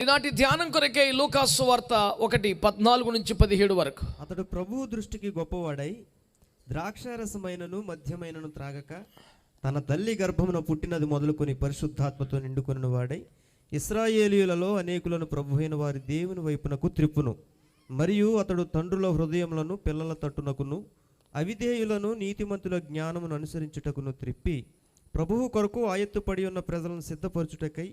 ఈనాటి ధ్యానం కొరకే లూకాసు వార్త ఒకటి పద్నాలుగు నుంచి పదిహేడు వరకు. అతడు ప్రభువు దృష్టికి గొప్పవాడై ద్రాక్షారసమైనను మద్యమైనను త్రాగక తన తల్లి గర్భమున పుట్టినది మొదలుకొని పరిశుద్ధాత్మతో నిండుకొనిన వాడై ఇస్రాయేలీయులలో అనేకులను ప్రభువైన వారి దేవుని వైపునకు త్రిప్పును. మరియు అతడు తండ్రుల హృదయములను పిల్లల తట్టునకును అవిధేయులను నీతిమంతుల జ్ఞానమును అనుసరించుటకును త్రిప్పి ప్రభువు కొరకు ఆయత్తుపడి ఉన్న ప్రజలను సిద్ధపరచుటకై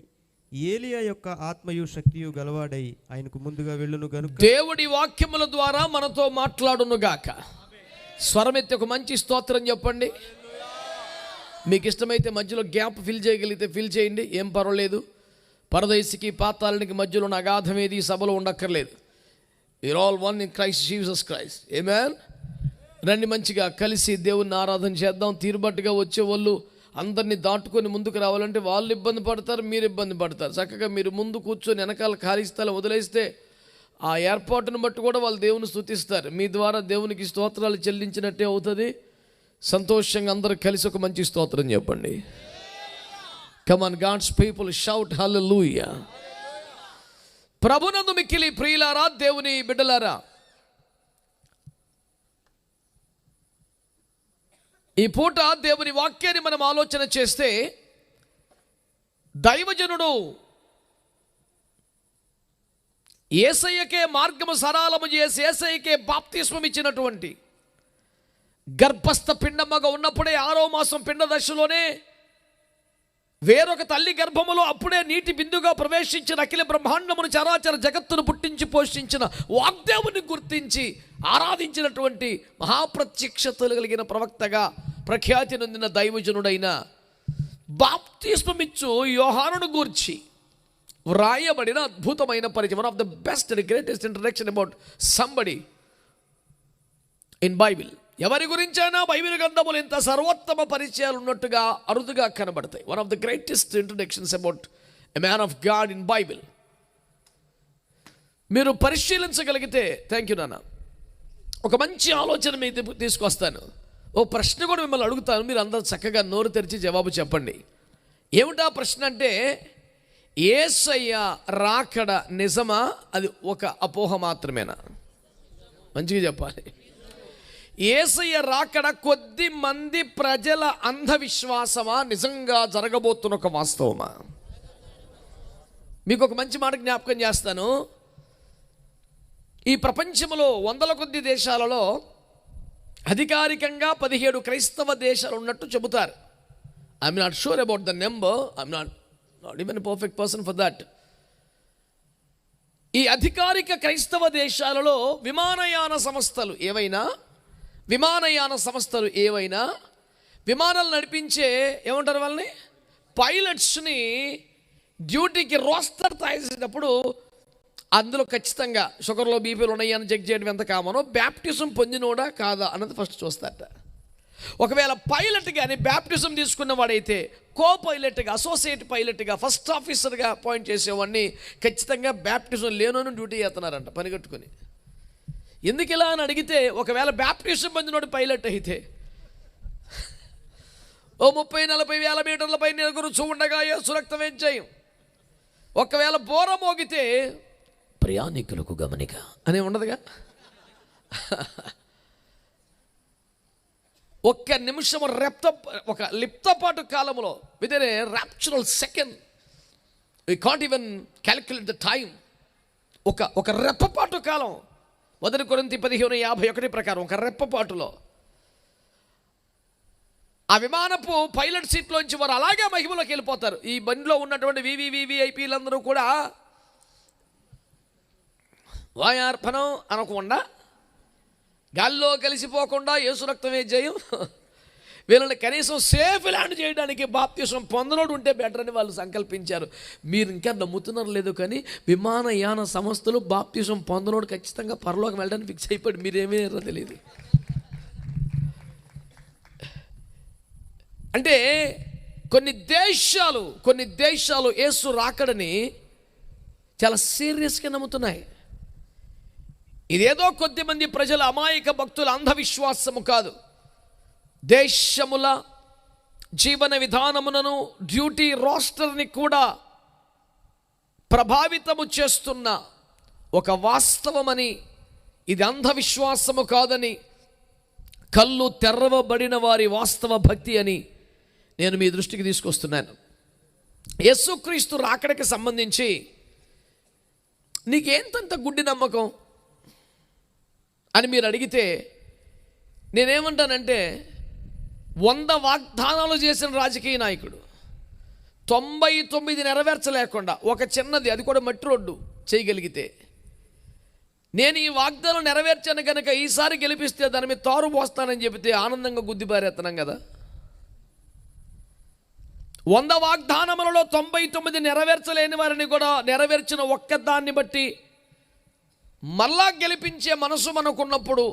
ఏలియా యొక్క ఆత్మయు శక్తియు గలవాడై ఆయనకు ముందుగా వెళ్ళును గనుక. దేవుడి వాక్యముల ద్వారా మనతో మాట్లాడును గాక. స్వరమెత్తి ఒక మంచి స్తోత్రం చెప్పండి. మీకు ఇష్టమైతే మధ్యలో గ్యాప్ ఫిల్ చేయగలిగితే ఫిల్ చేయండి ఏం పర్వాలేదు. పరదేశికి పాతాలనికి మధ్యలో ఉన్న అగాధం ఏది సభలో ఉండక్కర్లేదు. You're all one in Christ Jesus Christ ఏమే రండి మంచిగా కలిసి దేవుణ్ణి ఆరాధన చేద్దాం. తీరుబట్టుగా వచ్చే వాళ్ళు అందరినీ దాటుకొని ముందుకు రావాలంటే వాళ్ళు ఇబ్బంది పడతారు మీరు ఇబ్బంది పడతారు. చక్కగా మీరు ముందు కూర్చొని వెనకాల ఖాళీ స్థలం వదిలేస్తే ఆ ఏర్పాటును బట్టి కూడా వాళ్ళు దేవుని స్థుతిస్తారు మీ ద్వారా దేవునికి స్తోత్రాలు చెల్లించినట్టే అవుతుంది. సంతోషంగా అందరూ కలిసి ఒక మంచి స్తోత్రం చెప్పండి. Come on God's people shout hallelujah ప్రభునందు మిక్కిలి ప్రియులారా దేవుని బిడ్డలారా ఈ పూట దేవుని వాక్యాన్ని మనం ఆలోచన చేస్తే దైవజనుడు ఏసయ్యకే మార్గము సరళము చేసి ఏసయ్యకే బాప్తిస్వం ఇచ్చినటువంటి గర్భస్థ పిండమ్మగా ఉన్నప్పుడే ఆరో మాసం పిండ దశలోనే వేరొక తల్లి గర్భములో అప్పుడే నీటి బిందుగా ప్రవేశించిన అఖిల బ్రహ్మాండమును చరాచర జగత్తును పుట్టించి పోషించిన వాగ్దేవుని గుర్తించి ఆరాధించినటువంటి మహాప్రత్యక్షతలు కలిగిన ప్రవక్తగా ప్రఖ్యాతి నొందిన దైవజనుడైన బాప్తిస్మమిచ్చు యోహానును గూర్చి వ్రాయబడిన అద్భుతమైన పరిచయం one of the best and greatest introduction about somebody in Bible ఎవరి గురించైనా బైబిల్ గ్రంథములు ఇంత సర్వోత్తమ పరిచయాలు ఉన్నట్టుగా అరుదుగా కనబడతాయి. One of the greatest introductions about a man of God in Bible మీరు పరిశీలించగలిగితే థ్యాంక్ యూ నాన్న. ఒక మంచి ఆలోచన మీద తీసుకొస్తాను. ఓ ప్రశ్న కూడా మిమ్మల్ని అడుగుతాను మీరు అందరూ చక్కగా నోరు తెరిచి జవాబు చెప్పండి. ఏమిటా ప్రశ్న అంటే ఏసయ్య రాకడ నిజమా? అది ఒక అపోహ మాత్రమేనా? మంచిగా చెప్పాలి. ఏసయ్య రాకడ కొద్ది మంది ప్రజల అంధవిశ్వాసమా? నిజంగా జరగబోతున్న ఒక వాస్తవమా? మీకు ఒక మంచి మాట జ్ఞాపకం చేస్తాను. ఈ ప్రపంచంలో వందల కొద్ది దేశాలలో అధికారికంగా పదిహేడు క్రైస్తవ దేశాలు ఉన్నట్టు చెబుతారు. I'm not sure about the number I'm not not even perfect person for that ఈ అధికారిక క్రైస్తవ దేశాలలో విమానయాన సంస్థలు ఏవైనా విమానయాన సంస్థలు ఏవైనా విమానాలు నడిపించే ఏమంటారు వాళ్ళని? పైలట్స్ని డ్యూటీకి రోస్టర్ తయారు చేసేటప్పుడు అందులో ఖచ్చితంగా షుగర్లో బీపీలు ఉన్నాయి అని చెక్ చేయడం ఎంత కామనో బ్యాప్టిజం పొందినోడా కాదా అన్నది ఫస్ట్ చూస్తారట. ఒకవేళ పైలట్ కానీ బ్యాప్టిజం తీసుకున్నవాడైతే కో పైలట్గా అసోసియేట్ పైలట్గా ఫస్ట్ ఆఫీసర్గా అపాయింట్ చేసేవాడిని ఖచ్చితంగా బ్యాప్టిజం లేనోని డ్యూటీ చేస్తున్నారంట పనిగట్టుకుని. ఎందుకు ఇలా అని అడిగితే ఒకవేళ బ్యాప్టిజం పొందినోడు పైలట్ అయితే. ఓ ముప్పై నలభై వేల మీటర్ల పైన నలుగురు చూడగా సురక్తం ఏం చేయం? ఒకవేళ బోర మోగితే ప్రయాణికులకు గమనిక. అని ఉండదుగా? ఒక్క నిమిషం రెప్త ఒక లిప్తపాటు కాలంలో within a rapturous second we can't even calculate the time ఒక ఒక రెప్పపాటు కాలం. మొదటి కొరింత పదిహేను యాభై ఒకటి ప్రకారం ఒక రెప్పపాటులో. ఆ విమానపు పైలట్ సీట్లోంచి వారు అలాగే మహిమలోకి వెళ్ళిపోతారు. ఈ బండిలో ఉన్నటువంటి వివివివిఐపీలందరూ కూడా వాయార్పణం అనకుండా గాల్లో కలిసిపోకుండా యేసు రక్తమే జయం. వీళ్ళని కనీసం సేఫ్ ల్యాండ్ చేయడానికి బాప్తీసం పొందనోడు ఉంటే బెటర్ అని వాళ్ళు సంకల్పించారు. మీరు ఇంకా నమ్ముతున్నారు లేదు కానీ విమానయాన సంస్థలు బాప్తీసం పొందనోడు ఖచ్చితంగా పరలోకం వెళ్ళడానికి ఫిక్స్ అయిపోయాడు. మీరేమేరో తెలియదు అంటే కొన్ని దేశాలు కొన్ని దేశాలు యేసు రాకడని చాలా సీరియస్గా నమ్ముతున్నాయి. ఇదేదో కొద్దిమంది ప్రజల అమాయక భక్తుల అంధవిశ్వాసము కాదు. దేశముల జీవన విధానములను డ్యూటీ రోస్టర్ని కూడా ప్రభావితము చేస్తున్న ఒక వాస్తవమని ఇది అంధవిశ్వాసము కాదని కళ్ళు తెరవబడిన వారి వాస్తవ భక్తి అని నేను మీ దృష్టికి తీసుకొస్తున్నాను. యేసుక్రీస్తు రాకడకి సంబంధించి నీకేంతంత గుడ్డి నమ్మకం? అని మీరు అడిగితే నేనేమంటానంటే వంద వాగ్దానాలు చేసిన రాజకీయ నాయకుడు తొంభై తొమ్మిది నెరవేర్చలేకుండా ఒక చిన్నది అది కూడా మట్టి రోడ్డు చేయగలిగితే నేను ఈ వాగ్దానం నెరవేర్చాను కనుక ఈసారి గెలిపిస్తే దాని మీద తారు పోస్తానని చెబితే ఆనందంగా గుద్దిపారేస్తున్నాం కదా. వంద వాగ్దానములలో తొంభై తొమ్మిది నెరవేర్చలేని వారిని కూడా నెరవేర్చిన ఒక్క దాన్ని బట్టి మళ్ళా గెలిపించే మనసు మనకున్నప్పుడు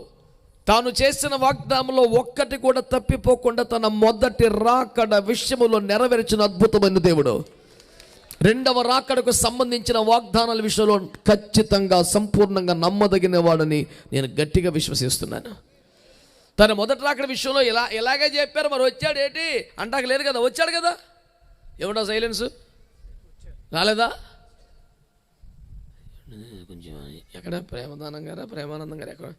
తాను చేసిన వాగ్దానంలో ఒక్కటి కూడా తప్పిపోకుండా తన మొదటి రాకడ విషయములో నెరవేర్చిన అద్భుతమైన దేవుడు. రెండవ రాకడకు సంబంధించిన వాగ్దానాల విషయంలో ఖచ్చితంగా సంపూర్ణంగా నమ్మదగిన వాడని నేను గట్టిగా విశ్వసిస్తున్నాను. తన మొదటి రాకడ విషయంలో ఇలా ఇలాగే చెప్పారు మరి వచ్చాడు ఏంటి? అంటాక లేదు కదా వచ్చాడు కదా? ఎవడా సైలెన్స్ రాలేదా కొంచెం ఎక్కడ? ప్రేమదానం గారా? ప్రేమానందం గారు? ఎక్కడ?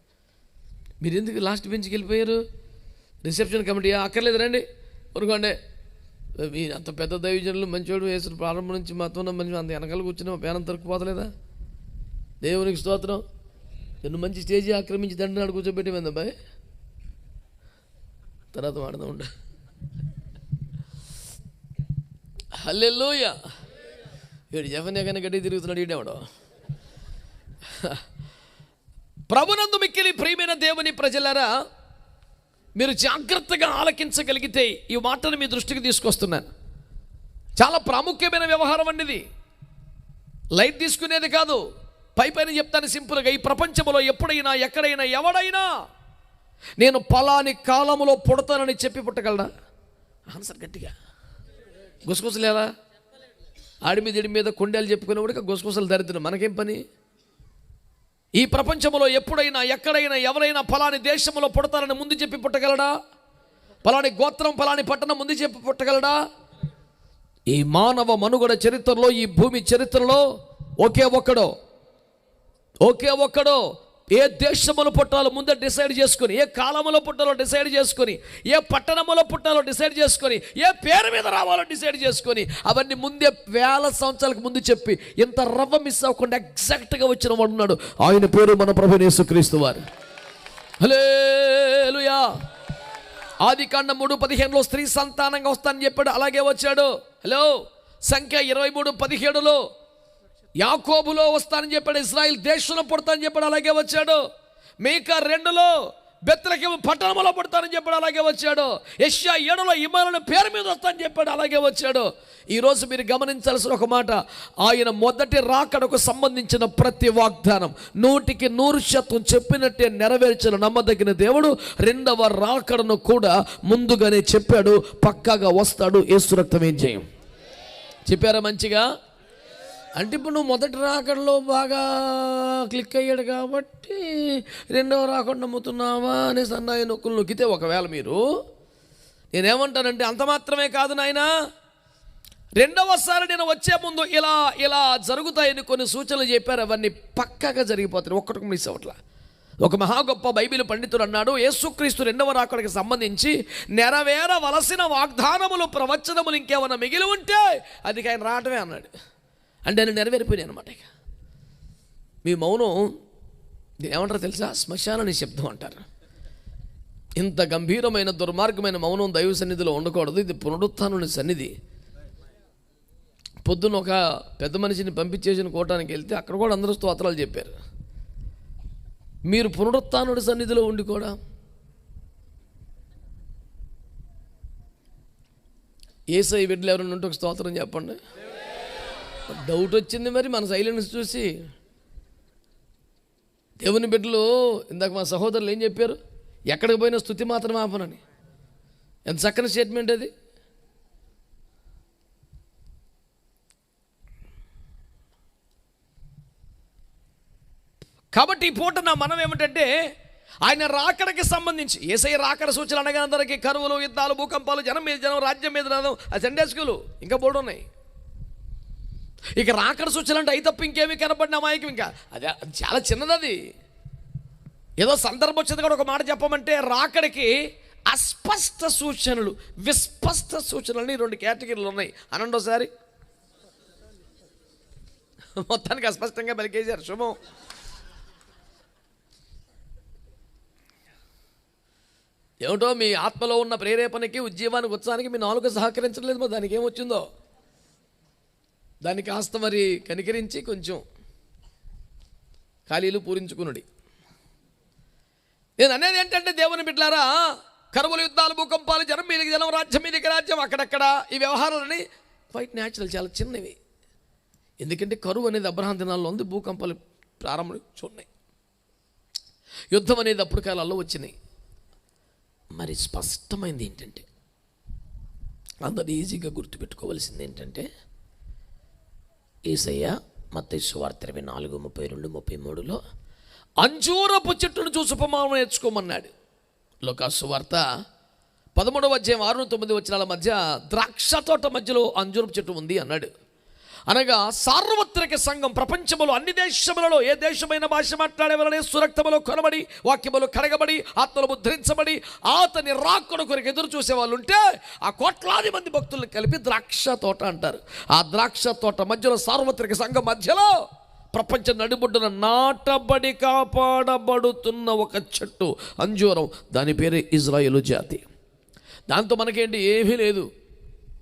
మీరు ఎందుకు లాస్ట్ బెంచ్కి వెళ్ళిపోయారు? రిసెప్షన్ కమిటీ అక్కర్లేదు రండి? ఊరుకోండి. మీ అంత పెద్ద దైవజనులు మంచివాడు వేసిన ప్రారంభం నుంచి మొత్తం మంచి అంత వెనకాల కూర్చుని పేనం తరుక్కుపోతలేదా? దేవునికి స్తోత్రం. నిన్ను మంచి స్టేజీ ఆక్రమించి దండనాడు కూర్చోబెట్టేమంది అబ్బాయి? తర్వాత వాడదాం ఉండ. హల్లెల్లోయ వీడు జఫన్యా కన్నా గడ్డి తిరుగుతున్నాడు ఈడేవాడు? ప్రభునందు మిక్కిలి ప్రియమైన దేవుని ప్రజలారా మీరు జాగ్రత్తగా ఆలకించగలిగితే ఈ మాటను మీ దృష్టికి తీసుకొస్తున్నాను. చాలా ప్రాముఖ్యమైన వ్యవహారం అండి ఇది. లైట్ తీసుకునేది కాదు పై పైన చెప్తాను సింపుల్గా ఈ ప్రపంచంలో ఎప్పుడైనా ఎక్కడైనా ఎవడైనా నేను పలాని కాలములో పుడతానని చెప్పి పుట్టగలరా ఆన్సర్ గట్టిగా. గుసగుసలేరా? ఆడి మీద ఇడి మీద కొండలు చెప్పుకునేవాడికి గుసగుసలు దరిద్రం. మనకేం పని? ఈ ప్రపంచంలో ఎప్పుడైనా ఎక్కడైనా ఎవరైనా ఫలాని దేశంలో పుడతారని ముందు చెప్పి పుట్టగలడా? ఫలాని గోత్రం ఫలాని పట్టణం ముందు చెప్పి పుట్టగలడా? ఈ మానవ మనుగడ చరిత్రలో ఈ భూమి చరిత్రలో ఒకే ఒక్కడో ఒకే ఒక్కడో ఏ దేశములో పుట్టాలో ముందే డిసైడ్ చేసుకొని ఏ కాలంలో పుట్టాలో డిసైడ్ చేసుకొని ఏ పట్టణంలో పుట్టాలో డిసైడ్ చేసుకొని ఏ పేరు మీద రావాలో డిసైడ్ చేసుకొని అవన్నీ ముందే వేల సంవత్సరాలకు ముందు చెప్పి ఇంత రవ్వ మిస్ అవ్వకుండా ఎగ్జాక్ట్గా వచ్చిన వాడు ఉన్నాడు. ఆయన పేరు మన ప్రభు యేసుక్రీస్తు వారు. హలేలుయా ఆది కాండ మూడు పదిహేనులో స్త్రీ సంతానంగా వస్తానని చెప్పాడు అలాగే వచ్చాడు. హలో సంఖ్య ఇరవై మూడు పదిహేడులో యాకోబులో వస్తానని చెప్పాడు ఇస్రాయిల్ దేశంలో పుడతానని చెప్పాడు అలాగే వచ్చాడు. మేక రెండులో బెత్తలకి పట్టణంలో పుడతానని చెప్పాడు అలాగే వచ్చాడు. యష్యా ఏడులో ఇమాలను పేరు మీద వస్తానని చెప్పాడు అలాగే వచ్చాడు. ఈరోజు మీరు గమనించాల్సిన ఒక మాట ఆయన మొదటి రాకడకు సంబంధించిన ప్రతి వాగ్దానం నూటికి నూరు శాతం చెప్పినట్టే నెరవేర్చిన నమ్మదగిన దేవుడు రెండవ రాకడను కూడా ముందుగానే చెప్పాడు పక్కాగా వస్తాడు ఏసు రక్తం ఏం చేయం? చెప్పారా మంచిగా? అంటే ఇప్పుడు నువ్వు మొదటి రాకడలో బాగా క్లిక్ అయ్యాడు కాబట్టి రెండవ రాకుండా నమ్ముతున్నావా అనే సన్నాయి నొక్కులు నొక్కితే ఒకవేళ మీరు నేనేమంటానంటే అంత మాత్రమే కాదు నాయన. రెండవసారి నేను వచ్చే ముందు ఇలా ఇలా జరుగుతాయని కొన్ని సూచనలు చెప్పారు. అవన్నీ పక్కగా జరిగిపోతాయి ఒక్కటికి మిస్ అవట్లా ఒక మహా గొప్ప బైబిల్ పండితుడు అన్నాడు యేసుక్రీస్తు రెండవ రాకడికి సంబంధించి నెరవేరవలసిన వాగ్దానములు ప్రవచనములు ఇంకేమైనా మిగిలి ఉంటే అది ఆయన రావటమే అన్నాడు. అంటే నేను నెరవేరిపోయినాయి అనమాట ఇక. మీ మౌనం దీని ఏమంటారు తెలుసా? శ్మశాన నిశ్శబ్దం అంటారు. ఇంత గంభీరమైన దుర్మార్గమైన మౌనం దైవ సన్నిధిలో ఉండకూడదు. ఇది పునరుత్థానుని సన్నిధి. పొద్దున ఒక పెద్ద మనిషిని పంపించేసిన కోటానికి వెళ్తే అక్కడ కూడా అందరూ స్తోత్రాలు చెప్పారు. మీరు పునరుత్థానుడి సన్నిధిలో ఉండి కూడా ఏసై బిడ్డలు ఎవరైనా ఉంటే ఒక స్తోత్రం చెప్పండి. డౌట్ వచ్చింది మరి మన సైలెన్స్ చూసి. దేవుని బిడ్డలు ఇందాక మా సహోదరులు ఏం చెప్పారు? ఎక్కడికి పోయినా స్థుతి మాత్రం ఆపనని. ఎంత చక్కని స్టేట్మెంట్ అది. కాబట్టి ఈ పూట నా మనం ఏమిటంటే ఆయన రాకడకి సంబంధించి ఏసై రాకడ సూచనలు అనగా అందరికీ కరువులు యుద్ధాలు భూకంపాలు జనం మీద జనం రాజ్యం మీద జనం ఆ సండే స్కూలు ఇంకా బోర్డు ఉన్నాయి. ఇక రాకడ సూచనలు అంటే అయి తప్ప ఇంకేమి కనపడిన అమాయకం ఇంకా. అదే అది చాలా చిన్నది ఏదో సందర్భం వచ్చింది కూడా ఒక మాట చెప్పమంటే రాకడికి అస్పష్ట సూచనలు విస్పష్ట సూచనలని రెండు కేటగిరీలు ఉన్నాయి. అనండోసారి మొత్తానికి అస్పష్టంగా పలికేశారు శుభం. ఏమిటో మీ ఆత్మలో ఉన్న ప్రేరేపణకి ఉద్యమానికి ఉత్సాహానికి మీ నాలుగు సహకరించట్లేదు మరి దానికి ఏమొచ్చిందో దాన్ని కాస్త మరి కనికరించి కొంచెం ఖాళీలు పూరించుకునుడి. నేను అనేది ఏంటంటే దేవుని బిడ్డలారా కరువుల యుద్ధాలు భూకంపాలు జనం మీదకి జనం రాజ్యం మీదకి రాజ్యం అక్కడక్కడ ఈ వ్యవహారాలని క్వైట్ న్యాచురల్ చాలా చిన్నవి. ఎందుకంటే కరువు అనేది అబ్రహాం దినాల్లో ఉంది భూకంపాలు ప్రారంభం చూడన్నాయి యుద్ధం అనేది అప్పుడు కాలాల్లో వచ్చినాయి. మరి స్పష్టమైంది ఏంటంటే అందరు ఈజీగా గుర్తుపెట్టుకోవాల్సింది ఏంటంటే ఏసయ్య మత్తయి వార్త ఇరవై నాలుగు ముప్పై రెండు ముప్పై మూడులో అంజూరపు చెట్టును చూసి ఉపమానం నేర్చుకోమన్నాడు. లోకా సువార్త పదమూడవ అధ్యాయం ఆరు తొమ్మిది వచ్చినాల మధ్య ద్రాక్ష తోట మధ్యలో అంజూరపు చెట్టు ఉంది అన్నాడు. అనగా సార్వత్రిక సంఘం ప్రపంచములో అన్ని దేశములలో ఏ దేశమైన భాష మాట్లాడేవారనే సురక్తములో కొనబడి వాక్యములు కడగబడి ఆత్మలు ముద్రించబడి ఆతని రాకుడు కొరకు ఎదురు చూసే వాళ్ళు ఉంటే ఆ కోట్లాది మంది భక్తులను కలిపి ద్రాక్ష తోట అంటారు. ఆ ద్రాక్ష తోట మధ్యలో సార్వత్రిక సంఘం మధ్యలో ప్రపంచ నడిబొడ్డున నాటబడి కాపాడబడుతున్న ఒక చెట్టు అంజూరం. దాని పేరే ఇజ్రాయేలు జాతి. దాంతో మనకేంటి? ఏమీ లేదు.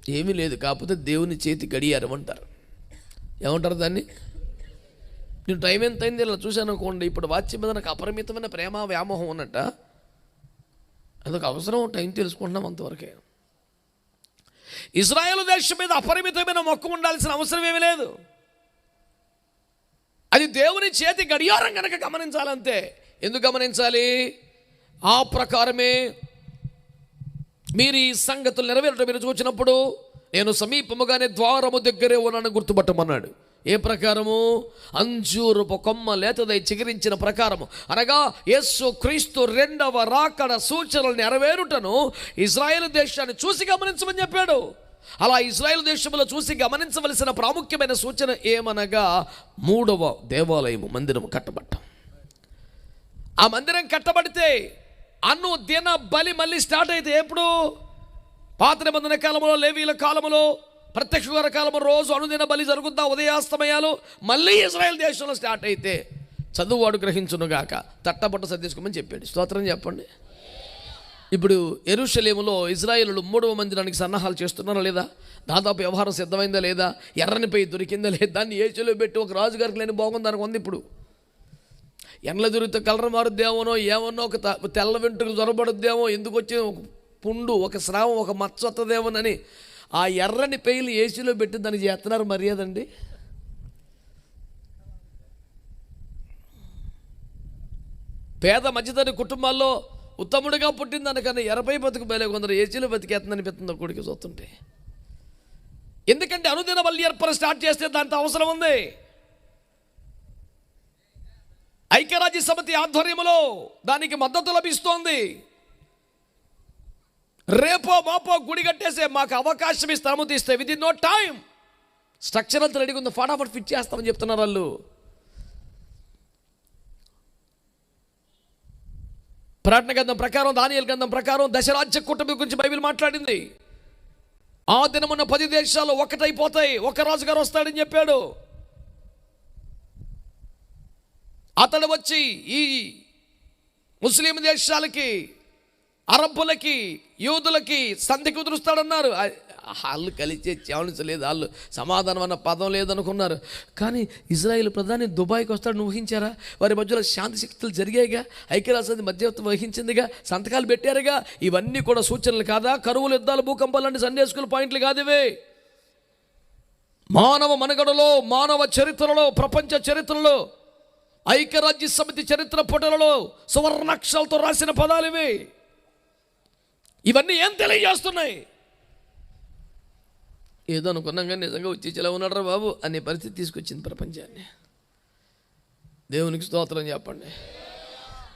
ఏమీ లేదు. కాకపోతే దేవుని చేతి గడియారం అంటారు. ఏమంటారు దాన్ని? నేను టైం ఎంత అయింది ఇలా చూశాను అనుకోండి ఇప్పుడు వాచ్యం మీద నాకు అపరిమితమైన ప్రేమ వ్యామోహం ఉన్నట్ట? అదొక అవసరం టైం తెలుసుకుంటున్నాం అంతవరకే. ఇజ్రాయెల్ దేశం మీద అపరిమితమైన మొక్క ఉండాల్సిన అవసరం ఏమీ లేదు. అది దేవుని చేతి గడియారం కనుక గమనించాలంతే. ఎందుకు గమనించాలి? ఆ ప్రకారమే మీరు ఈ సంగతులు నెరవేరటం మీరు చూసినప్పుడు నేను సమీపముగానే ద్వారము దగ్గరే ఉన్నాను గుర్తుపట్టమన్నాడు. ఏ ప్రకారము? అంజూరుపు కొమ్మ లేతదై చిగిరించిన ప్రకారము. అనగా యేసు క్రీస్తు రెండవ రాకడ సూచనలు నెరవేరుటను ఇజ్రాయెల్ దేశాన్ని చూసి గమనించమని చెప్పాడు. అలా ఇజ్రాయెల్ దేశంలో చూసి గమనించవలసిన ప్రాముఖ్యమైన సూచన ఏమనగా మూడవ దేవాలయము మందిరము కట్టబట్టం ఆ మందిరం కట్టబడితే అను దిన బలి మళ్ళీ స్టార్ట్ అయితే ఎప్పుడు? పాత నిబంధన కాలంలో లేవీల కాలంలో ప్రత్యక్ష కాలము కాలంలో రోజు అనుదిన బలి జరుగుద్దా ఉదయాస్తమయాలు మళ్ళీ ఇజ్రాయెల్ దేశంలో స్టార్ట్ అయితే చదువువాడు గ్రహించునుగాక తట్టబట్ట సర్దేసుకోమని చెప్పాడు. స్తోత్రం చెప్పండి. ఇప్పుడు ఎరుషలేములో ఇజ్రాయేలు మూడవ మందిరానికి సన్నాహాలు చేస్తున్నారా లేదా? దాదాపు వ్యవహారం సిద్ధమైందా లేదా? ఎర్రనిపై దొరికిందా లేదా? దాన్ని ఏచులో పెట్టి ఒక రాజుగారికి లేని బాగుంది దానికి ఉంది ఇప్పుడు. ఎండ్ల దొరికితే కలర్ మారుద్దేమోనో ఏమన్నో ఒక త- తెల్ల వెంట్రుకు జ్వరబడుద్దేమో ఎందుకు వచ్చి పుండు ఒక స్రావం ఒక మచ్చ వస్తుందేమోనని ఆ ఎర్రని పెయిలు ఏసీలో పెట్టి దాన్ని చేస్తున్నారు మర్యాదండి పేద మధ్యతరి కుటుంబాల్లో ఉత్తముడిగా పుట్టిన కానీ ఎరపై బతుకు బయలు కొందరు ఏసీలో బతికేస్తుంది అనిపిస్తుంది కొడుకు చూస్తుంటే. ఎందుకంటే అనుదిన బలి ఏర్పర స్టార్ట్ చేస్తే దాంతో అవసరం ఉంది. ఐక్యరాజ్య సమితి ఆధ్వర్యంలో దానికి మద్దతు లభిస్తోంది. రేపో మాపో గుడి కట్టేసే మాకు అవకాశం ఇస్తాము తీస్తే within no time structure అంతా రెడీగా ఉంది ఫటాఫట్ ఫిట్ చేస్తామని చెప్తున్నారు వాళ్ళు. ప్రకటన గ్రంథం ప్రకారం దానియల్ గ్రంథం ప్రకారం దశరాజ్య కుటుంబం గురించి బైబిల్ మాట్లాడింది. ఆ దినమున్న పది దేశాలు ఒకటైపోతాయి ఒక రాజుగారు వస్తాడని చెప్పాడు. అతడు వచ్చి ఈ ముస్లిం దేశాలకి అరబ్బులకి యూదులకి సంధి కుదురుస్తాడన్నారు. వాళ్ళు కలిసే ఛాన్స్ లేదు వాళ్ళు సమాధానం అన్న పదం లేదనుకున్నారు. కానీ ఇజ్రాయిల్ ప్రధాని దుబాయ్కి వస్తాడని ఊహించారా? వారి మధ్యలో శాంతి శక్తులు జరిగాయిగా ఐక్యరాజ్యాన్ని మధ్యవర్తి వహించిందిగా సంతకాలు పెట్టారుగా. ఇవన్నీ కూడా సూచనలు కాదా? కరువులు యుద్ధాలు భూకంపాలు లాంటి సండే స్కూల్ పాయింట్లు కాదివే. మానవ మనుగడలో మానవ చరిత్రలో ప్రపంచ చరిత్రలో ఐక్యరాజ్య సమితి చరిత్ర పుటలలో సువర్ణాక్షలతో రాసిన పదాలు ఇవి. ఇవన్నీ ఏం తెలియజేస్తున్నాయి? ఏదో అనుకున్నాం కానీ నిజంగా ఇలా ఉన్నాడరా బాబు అనే పరిస్థితి తీసుకొచ్చింది ప్రపంచాన్ని. దేవునికి స్తోత్రం చెప్పండి.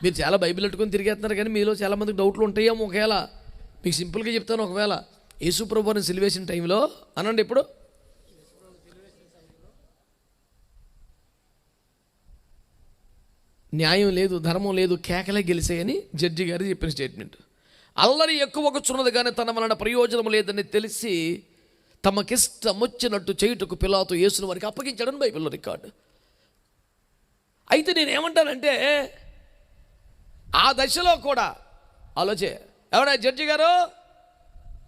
మీరు చాలా బైబిల్ పెట్టుకొని తిరిగేస్తున్నారు కానీ మీలో చాలామందికి డౌట్లు ఉంటాయేమో ఒకవేళ. మీకు సింపుల్గా చెప్తాను ఒకవేళ. యేసుప్రభుని సిలివేసిన టైంలో అనండి ఇప్పుడు న్యాయం లేదు ధర్మం లేదు కేకలే గెలిచాయని జడ్జి గారు చెప్పిన స్టేట్మెంట్. అల్లరి ఎక్కువగుచున్నది కానీ తన వలన ప్రయోజనం లేదని తెలిసి తమకిష్టం వచ్చినట్టు చేయుటకు పిలాతో యేసును వారికి అప్పగించాడని బైబిల్లో రికార్డు. అయితే నేను ఏమంటానంటే ఆ దశలో కూడా ఆలోచే. ఎవడా జడ్జి గారు?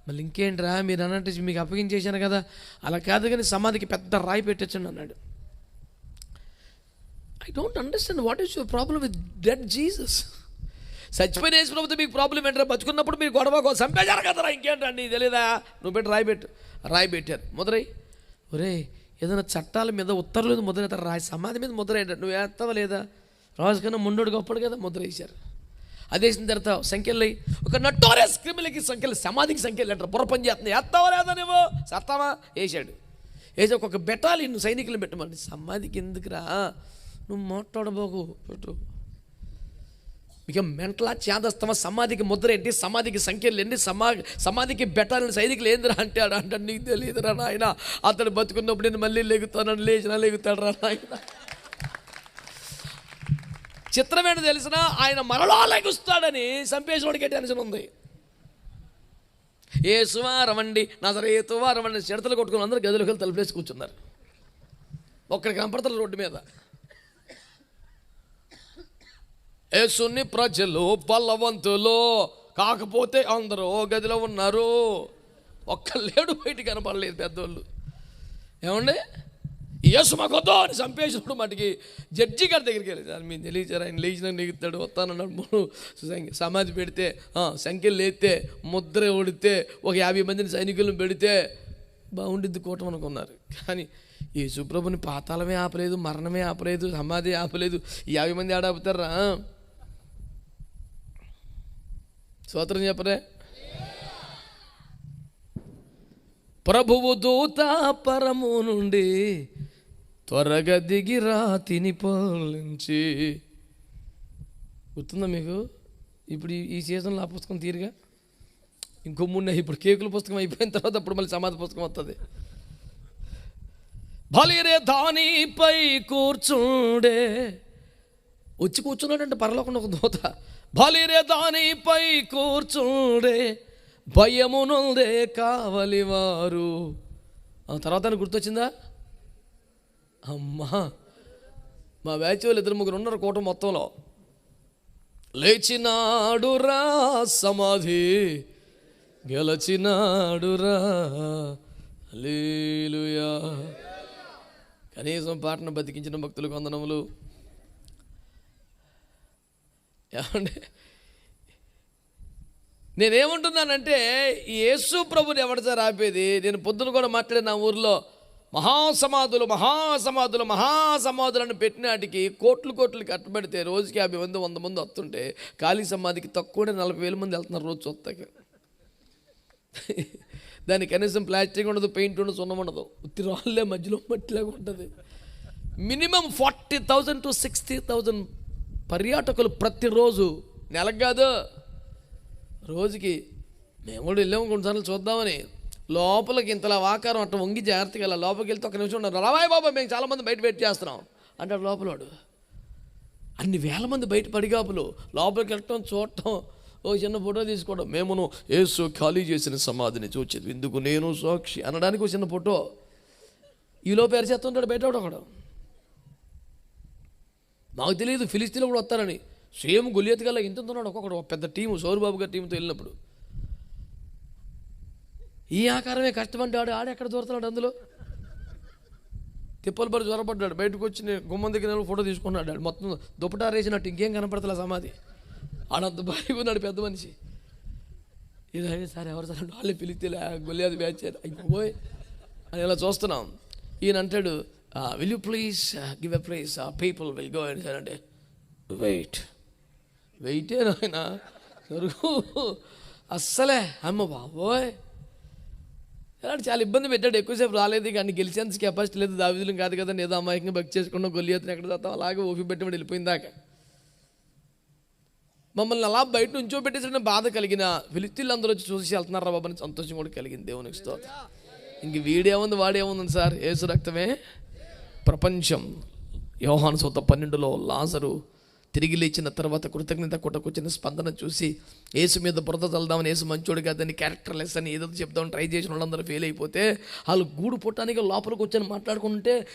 మళ్ళీ ఇంకేంట్రా మీరు అన్నట్టు మీకు అప్పగించేశాను కదా. అలా కాదు కానీ సమాధికి పెద్ద రాయి పెట్టచ్చండి అన్నాడు. I don't understand what is your problem with dead Jesus చచ్చిపోయిన యేసు మీకు ప్రాబ్లం ఏంటంటే బతుకున్నప్పుడు మీరు గొడవ చంపేశారు కదరా ఇంకేంటండి తెలియదా నువ్వు పెట్టి రాయి పెట్టు. రాయి పెట్టారు. ముద్రై. ఒరే ఏదైనా చట్టాల మీద ఉత్తర్వులు మీద ముద్ర రాయి సమాధి మీద ముద్ర ఏంటంటే నువ్వు వేస్తావా లేదా? రాజు కన్నా ముండోడు గొప్పడు కదా ముద్ర వేశారు. అది వేసిన తర్వాత సంఖ్యలు ఒక నటోరియస్ క్రిమిలకి సంఖ్యలు సమాధికి సంఖ్యలు అంటారు. బుర్ర పని చేస్తుంది వేస్తావా లేదా నువ్వు? సత్తావా? వేసాడు వేసి ఒక్కొక్క ఇన్ను సైనికులు పెట్టమని. సమాధికి ఎందుకురా? నువ్వు మాట్లాడబోకు. పెట్టు. ఇక మెంటలా చేదస్తామా? సమాధికి ముద్ర ఏంటి సమాధికి సంఖ్యలు ఎన్ని సమా సమాధికి బెటాలని సైనికులు ఏందిరా అంటాడు? అంటాడు నీకు తెలియదురా నాయన. అతడు బతుకున్నప్పుడు నేను మళ్ళీ లెగుతానని లేచినా లెగుతాడు రా నాయన. చిత్రమేంటి తెలిసిన? ఆయన మరలా లెగుస్తాడని సంపేశ్వరుడికి టెన్షన్ ఉంది. ఏ సువారమండి నజరేతువా రమండి చిడతలు కొట్టుకుని అందరూ గదిలోకి వెళ్ళి తలుపులేసి కూర్చున్నారు. ఒక్కడికి కనపడతారు రోడ్డు మీద. యేసుని ప్రజలు బలవంతులు. కాకపోతే అందరూ గదిలో ఉన్నారు. ఒక్క లేడు బయట కనపడలేదు పెద్దోళ్ళు. ఏమండి? యేసు మాకొద్దు అని చంపేసినప్పుడు మటుకి జడ్జి గారి దగ్గరికి వెళ్ళి సార్ మీరు తెలియచారు ఆయన లేచిన నెగుతాడు వస్తానన్నాడు సమాధి పెడితే సంఖ్యలు లేస్తే ముద్ర ఒడితే ఒక యాభై మందిని సైనికులను పెడితే బాగుండిద్ది కూటం అనుకున్నారు. కానీ ఈ సుప్రభుని పాతాళమే ఆపలేదు మరణమే ఆపలేదు సమాధి ఆపలేదు. యాభై మంది ఆడాపుతారా? స్తోత్రం చెప్పరే? ప్రభువు దూత పరము నుండి త్వరగా దిగి రాతిని పాలించి. గుర్తుందా మీకు? ఇప్పుడు ఈ- సీజన్లో ఆ పుస్తకం తీరుగా? ఇంకో మూడు ఇప్పుడు కేకుల పుస్తకం అయిపోయిన తర్వాత అప్పుడు మళ్ళీ సమాధి పుస్తకం వస్తుంది బలిరే దానిపై కూర్చుండే. వచ్చి కూర్చున్నాడంటే పరలోకుండా ఒక దూత. బలిరే దానిపై కూర్చుండే భయమునుందే కావలివారు. ఆ తర్వాత గుర్తొచ్చిందా? అమ్మా మా బ్యాచ్ వాళ్ళు ఇద్దరు ముగ్గురు ఉన్నారు కూటమి మొత్తంలో. లేచినాడురా సమాధి గెలచినాడురా హల్లెలూయా. కనీసం పాటను బతికించిన భక్తులకు వందనములు. ఏమండి? నేనేమంటున్నానంటే ఈ యేసు ప్రభుని ఎవరి సార్ ఆపేది? నేను పొద్దున కూడా మాట్లాడే నా ఊర్లో. మహాసమాధులు మహాసమాధులు మహాసమాధులను పెట్టినాటికి కోట్లు కోట్లు కట్టబెడితే రోజుకి యాభై మంది వంద మంది వస్తుంటే ఖాళీ సమాధికి తక్కువనే నలభై వేల మంది వెళ్తున్నారు రోజు చూస్తాక. దానికి కనీసం ప్లాస్టిక్ ఉండదు పెయింట్ ఉండదు సున్నం ఉండదు. ఉత్తి రాళ్ళే మధ్యలో మట్టిలాగా ఉంటుంది. Minimum forty thousand to sixty thousand పర్యాటకులు ప్రతిరోజు నెలకు కాదు రోజుకి మేము కూడా వెళ్ళాము కొన్నిసార్లు చూద్దామని. లోపలికి ఇంతలా ఆకారం అట్లా వంగి జాగ్రత్తగా వెళ్ళా లోపలికి వెళ్తే ఒక నిమిషం ఉన్నారు రావాయ్ బాబా మేము చాలామంది బయట వెయిట్ చేస్తున్నాం. అంటాడు లోపలవాడు అన్ని వేల మంది బయట పడిగాపులు. లోపలికి వెళ్ళటం చూడటం ఓ చిన్న ఫోటో తీసుకోవడం. మేమును ఏసు ఖాళీ చేసిన సమాధిని చూచేది. ఎందుకు నేను సాక్షి అనడానికి ఒక చిన్న ఫోటో. ఈలో పేరు చేస్తుంటాడు బయట ఒకడు. మాకు తెలియదు ఫిలిస్తీన్లు కూడా వస్తారని. సేమ్ గులియత్ గల ఇంత ఉన్నాడు. ఒక్కొక్కడు ఒక పెద్ద టీము సౌరబాబు గారి టీంతో వెళ్ళినప్పుడు. ఈ ఆకారమే కష్టమంటే ఆడు ఆడెక్కడ దూరుతున్నాడు అందులో? తిప్పలు పడి జ్వరపడ్డాడు. బయటకు వచ్చి గుమ్మం దగ్గర ఫోటో తీసుకున్నాడు మొత్తం దుప్పటారు వేసినట్టు ఇంకేం కనపడతలే సమాధి? ఆడంత భారీ ఉన్నాడు పెద్ద మనిషి. ఇది అయినా సరే ఎవరు సరే వాళ్ళే పిలిస్తే గొల్లేది బ్యాచ్ అయిపోయి అని ఇలా చూస్తున్నాం. ఈయన అంటాడు will you please give a please people will go అని అంటే వెయిట్ వెయిటే నాయన అస్సలే అమ్మ బాబోయ్. ఇలాంటి చాలా ఇబ్బంది పెట్టాడు. ఎక్కువసేపు రాలేదు కానీ గెలిచేంత కెపాసిటీ లేదు. దావిదులు కాదు కదా ఏదో అమాయకంగా బక్ చేసుకున్న గొల్లియతను ఎక్కడ చేస్తాం అలాగే ఓపి పెట్టి వెళ్ళిపోయిన దాకా. మమ్మల్ని అలా బయట నుంచో పెట్టేసిన బాధ కలిగిన ఫిలిస్తీన్లు అందరూ వచ్చి చూసి వెళ్తున్నారా బాబు అని సంతోషం కూడా కలిగింది దేవునికి స్తోత్రం. ఇంక వీడేముంది వాడేముంది సార్? ఏసు రక్తమే. ప్రపంచం యోహాను సొత్త పన్నెండులో లాజరు తిరిగి లేచిన తర్వాత కృతజ్ఞత కొట్టకొచ్చిన స్పందన చూసి ఏసు మీద బురద చల్దామని ఏసు మంచోడు కాదని క్యారెక్టర్లెస్ అని ఏదో చెప్దామని ట్రై చేసిన వాళ్ళందరూ ఫెయిల్ అయిపోతే వాళ్ళు గూడు పుట్టడానికి లోపలికి వచ్చని మాట్లాడుకుంటే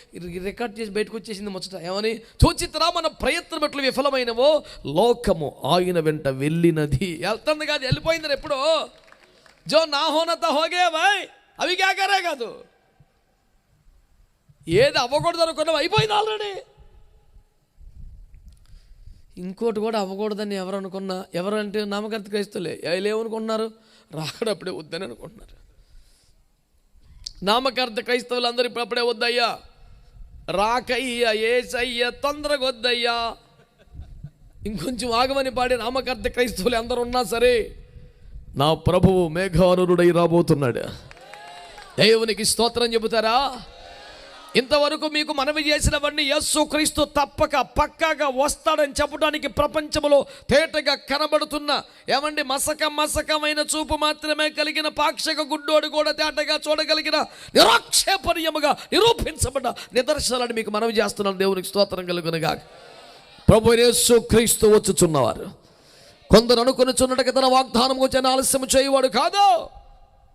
రికార్డ్ చేసి బయటకు వచ్చేసింది ముచ్చట. ఏమని? చూచిత్రా మన ప్రయత్నం ఎట్లు విఫలమైనవో లోకము ఆయన వెంట వెళ్ళినది. వెళ్తుంది కాదు వెళ్ళిపోయింది ఎప్పుడో. జో నా హోనత హోగే బాయ్ అవి కాకరే కాదు. ఏది అవ్వకూడదు అనుకున్నాం అయిపోయింది ఆల్రెడీ ఇంకోటి కూడా అవ్వకూడదని ఎవరు అనుకున్నా ఎవరంటే నామకర్త క్రైస్తులే వీళ్ళు ఏమనుకుంటున్నారు? రాకడప్పుడే వద్దని అనుకుంటున్నారు. నామకర్త క్రైస్తవులు అందరూ ఇప్పుడు అప్పుడే వద్దయ్యా. రాకయ్యా ఏసయ్య తొందరగా వద్దయ్యా. ఇంకొంచెం ఆగమని పాడి నామకర్త క్రైస్తవులు అందరూ ఉన్నా సరే నా ప్రభువు మేఘానురుడై రాబోతున్నాడు. దేవునికి స్తోత్రం చెబుతారా? ఇంతవరకు మీకు మనవి చేసినవన్నీ యస్సు క్రీస్తు తప్పక పక్కాగా వస్తాడని చెప్పడానికి ప్రపంచంలో తేటగా కనబడుతున్న ఏమండి మసక మసకమైన చూపు మాత్రమే కలిగిన పాక్షిక గుడ్డోడు కూడా తేటగా చూడగలిగిన నిరాక్షేపణీయముగా నిరూపించబడ్డ నిదర్శనాన్ని మీకు మనవి చేస్తున్నాను. దేవునికి స్తోత్రం కలుగునుగా ప్రభు యేసు క్రీస్తు వచ్చుచున్నవారు. కొందరు అనుకుని తన వాగ్దానం వచ్చి ఆలస్యం చేయవాడు కాదు.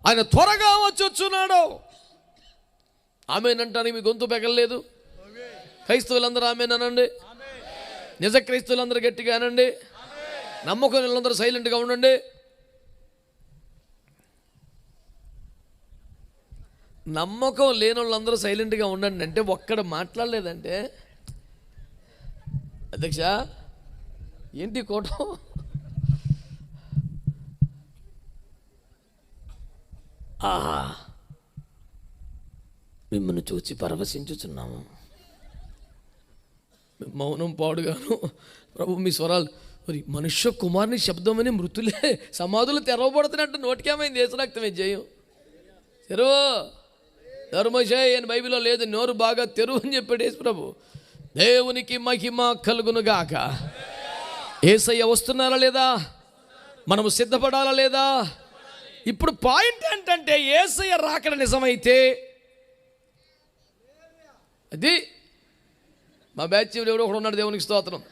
ఆయన త్వరగా వచ్చుచున్నాడు. ఆమెనంటానికి మీ గొంతు పెగలలేదు. క్రైస్తవులందరూ ఆమెనండి నిజ క్రైస్తవులందరూ గట్టిగా అనండి. నమ్మకం వాళ్ళందరూ సైలెంట్గా ఉండండి. నమ్మకం లేని వాళ్ళందరూ సైలెంట్గా ఉండండి అంటే ఒక్కడ మాట్లాడలేదంటే. అధ్యక్ష ఏంటి కోటం? ఆహా. మిమ్మల్ని చూచి పరవశించుచున్నాము. మౌనం పాడుగాను. ప్రభు మీ స్వరాలు. మరి మనుష్య కుమారుని శబ్దమని మృతులే సమాధులు తెరవబడుతున్నట్టు నోటికేమైంది? ఏసురక్తమే జయం. తెరువు. ధర్మశయ అని బైబిల్లో లేదు. నోరు బాగా తెరువు అని చెప్పాడు యేసు ప్రభు. దేవునికి మహిమ కలుగునుగాక. ఏసయ్య వస్తున్నారా లేదా? మనము సిద్ధపడాలా లేదా? ఇప్పుడు పాయింట్ ఏంటంటే ఏసయ్య రాకడ నిజమైతే అది మా బ్యాచ్ ఎవడో ఒకడు ఉన్నాడు దేవునికి స్తోత్రం.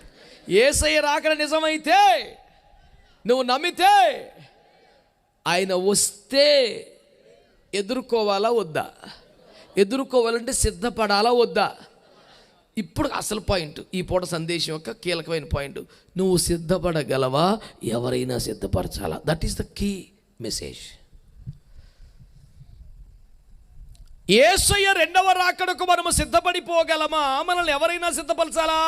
ఏసయ్య రాకడ నిజమైతే నువ్వు నమ్మితే ఆయన వస్తే ఎదుర్కోవాలా వద్దా? ఎదుర్కోవాలంటే సిద్ధపడాలా వద్దా? ఇప్పుడు అసలు పాయింట్ ఈ పూట సందేశం యొక్క కీలకమైన పాయింట్. నువ్వు సిద్ధపడగలవా? ఎవరైనా సిద్ధపరచాలా? That is the key message ఏసయ్య రెండవ రాకడకు మనము సిద్ధపడిపోగలమా? మనల్ని ఎవరైనా సిద్ధపరచాలా?